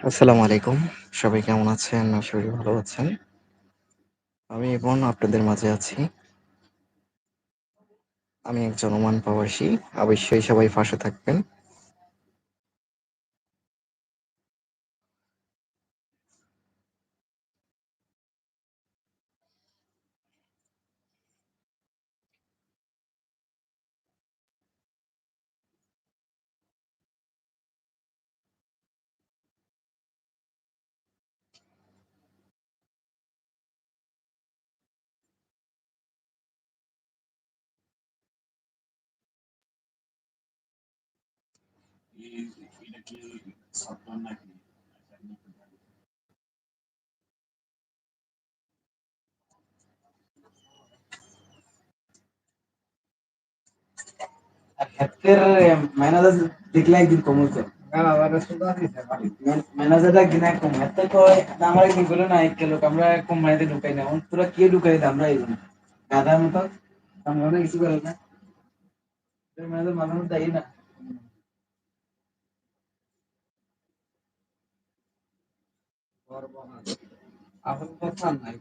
আসসালামু আলাইকুম। সবাই কেমন আছেন? আশা করি ভালো আছেন। আমি ইমন, আপনাদের মাঝে আছি। আমি একজন ওমান প্রবাসী। অবশ্যই সবাই পাশে থাকবেন। Hacker manager দেখলে একদিন কমছে ম্যানেজারটা কিনা কম। এত কয় আমার একদিন বলে না এক লোক আমরা কোম্পানিতে ঢুকাই না। তোরা কে ঢুকাই দে আমরা এই গাধার মতো। আমরা কিছু করে না। ম্যানেজার মানুষ দেয় না। আপন কথা নাই